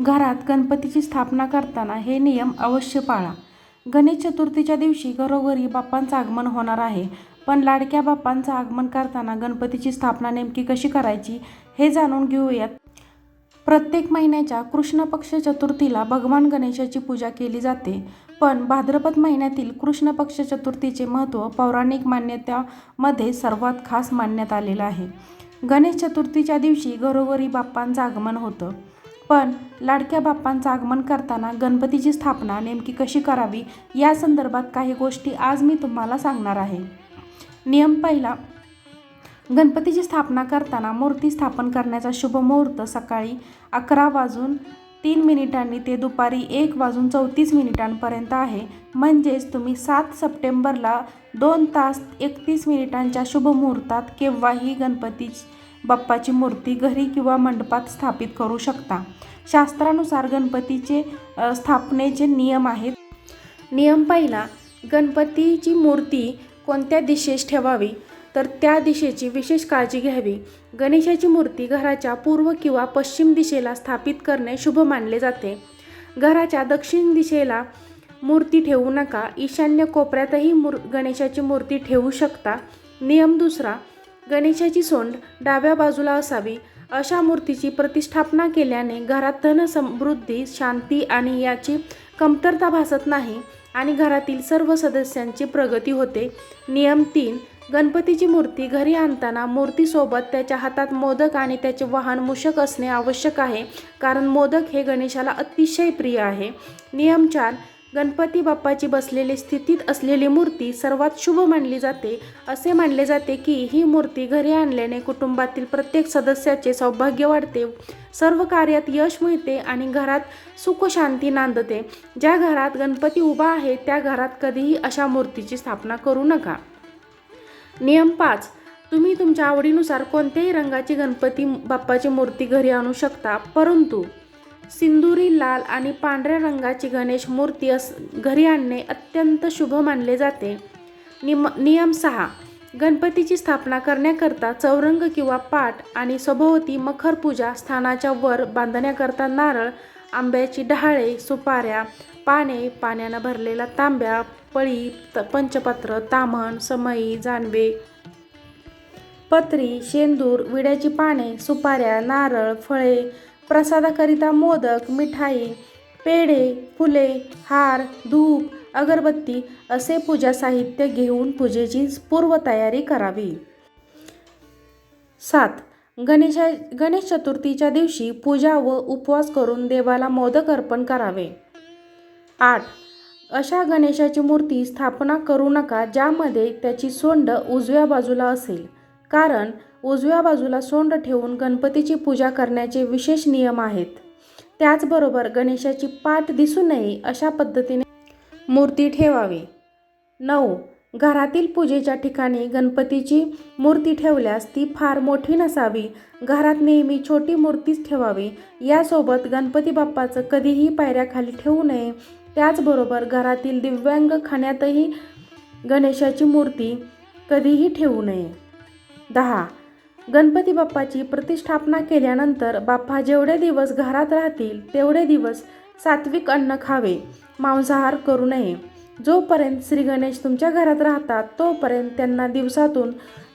घरात गणपतीची स्थापना करताना हे नियम अवश्य पाळा. गणेश चतुर्थीच्या दिवशी घरोघरी बाप्पांचं आगमन होणार आहे. पण लाडक्या बाप्पांचं आगमन करताना गणपतीची स्थापना नेमकी कशी करायची हे जाणून घेऊयात. प्रत्येक महिन्याच्या कृष्ण पक्ष चतुर्थीला भगवान गणेशाची पूजा केली जाते. पण भाद्रपद महिन्यातील कृष्ण पक्ष चतुर्थीचे महत्त्व पौराणिक मान्यतामध्ये सर्वात खास मानण्यात आलेलं आहे. गणेश चतुर्थीच्या दिवशी घरोघरी बाप्पांचं आगमन होतं. पण लाडक्या बाप्पांचं आगमन करताना गणपतीची स्थापना नेमकी कशी करावी या संदर्भात काही गोष्टी आज मी तुम्हाला सांगणार आहे. नियम पहिला गणपतीची स्थापना करताना मूर्ती स्थापन करण्याचा शुभ मुहूर्त सकाळी अकरा वाजून तीन मिनिटांनी ते दुपारी एक वाजून चौतीस मिनिटांपर्यंत आहे. म्हणजेच तुम्ही सात सप्टेंबरला दोन तास एकतीस मिनिटांच्या शुभ मुहूर्तात केव्हाही गणपती बाप्पाची मूर्ती घरी किंवा मंडपात स्थापित करू शकता. शास्त्रानुसार गणपतीचे स्थापनेचे नियम आहेत. नियम पहिला गणपतीची मूर्ती कोणत्या दिशेस ठेवावी? तर त्या दिशेची विशेष काळजी घ्यावी. गणेशाची मूर्ती घराच्या पूर्व किंवा पश्चिम दिशेला स्थापित करणे शुभ मानले जाते. घराच्या दक्षिण दिशेला मूर्ती ठेवू नका. ईशान्य कोपऱ्यातही मूर गणेशाची मूर्ती ठेवू शकता. नियम दुसरा गणेशाची सोंड डाव्या बाजूला असावी अशा मूर्तीची प्रतिष्ठापना केल्याने घरात धन समृद्धी शांती आणि याची कमतरता भासत नाही आणि घरातील सर्व सदस्यांची प्रगती होते. नियम तीन गणपतीची मूर्ती घरी आणताना मूर्तीसोबत त्याच्या हातात मोदक आणि त्याचे वाहन मूषक असणे आवश्यक आहे कारण मोदक हे गणेशाला अतिशय प्रिय आहे. नियम चार गणपती बाप्पाची बसलेली स्थितीत असलेली मूर्ती सर्वात शुभ मानली जाते. असे मानले जाते की ही मूर्ती घरी आणल्याने कुटुंबातील प्रत्येक सदस्याचे सौभाग्य वाढते. सर्व कार्यात यश मिळते आणि घरात सुख शांती नांदते. ज्या घरात गणपती उभा आहे त्या घरात कधीही अशा मूर्तीची स्थापना करू नका. नियम पाच. तुम्ही तुमच्या आवडीनुसार कोणत्याही रंगाची गणपती बाप्पाची मूर्ती घरी आणू शकता परंतु सिंदुरी लाल आणि पांढऱ्या रंगाची गणेश मूर्ती अस घरी आणणे अत्यंत शुभ मानले जाते. निम नियम सहा. गणपतीची स्थापना करण्याकरता चौरंग किंवा पाट आणि सभोवती मखर पूजा स्थानाच्या वर बांधण्याकरता नारळ आंब्याची डहाळे सुपाऱ्या पाने पाण्यानं भरलेला तांब्या पळी त पंचपत्र तामण समई जानवे. पत्री शेंदूर विड्याची पाने सुपाऱ्या नारळ फळे प्रसादाकरिता मोदक मिठाई पेढे फुले हार धूप अगरबत्ती असे पूजा साहित्य घेऊन पूजेची पूर्वतयारी करावी. सात. गणेशा गणेश चतुर्थीच्या दिवशी पूजा व उपवास करून देवाला मोदक अर्पण करावे. आठ. अशा गणेशाची मूर्ती स्थापना करू नका ज्यामध्ये त्याची सोंड उजव्या बाजूला असेल. कारण उजव्या बाजूला सोंड ठेवून गणपतीची पूजा करण्याचे विशेष नियम आहेत. त्याचबरोबर गणेशाची पाठ दिसू नये अशा पद्धतीने मूर्ती ठेवावी. नऊ घरातील पूजेच्या ठिकाणी गणपतीची मूर्ती ठेवल्यास ती फार मोठी नसावी. घरात नेहमी छोटी मूर्तीच ठेवावी. यासोबत गणपती बाप्पाचं कधीही पायऱ्याखाली ठेवू नये. त्याचबरोबर घरातील दिव्यांग खाण्यातही गणेशाची मूर्ती कधीही ठेवू नये. दहा. गणपती बाप्पाची प्रतिष्ठापना केल्यानंतर बाप्पा जेवढे दिवस घरात राहतील तेवढे दिवस सात्विक अन्न खावे मांसाहार करू नये. जोपर्यंत श्री गणेश तुमच्या घरात राहतात तोपर्यंत त्यांना दिवसातून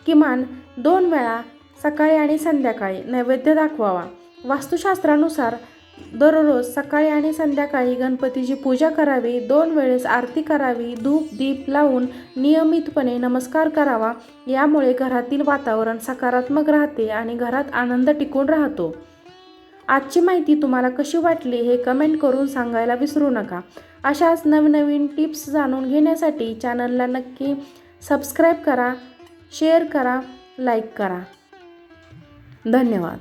किमान दोन वेळा सकाळी आणि संध्याकाळी नैवेद्य दाखवावा. वास्तुशास्त्रानुसार दररोज सकाळी आणि संध्याकाळी गणपतीची पूजा करावी दोन वेळेस आरती करावी धूप दीप लावून नियमितपणे नमस्कार करावा. यामुळे घरातील वातावरण सकारात्मक राहते आणि घरात आनंद टिकून राहतो. आजची माहिती तुम्हाला कशी वाटली हे कमेंट करून सांगायला विसरू नका. अशाच नवनवीन टिप्स जाणून घेण्यासाठी चॅनलला नक्की सबस्क्राईब करा शेअर करा लाईक करा. धन्यवाद.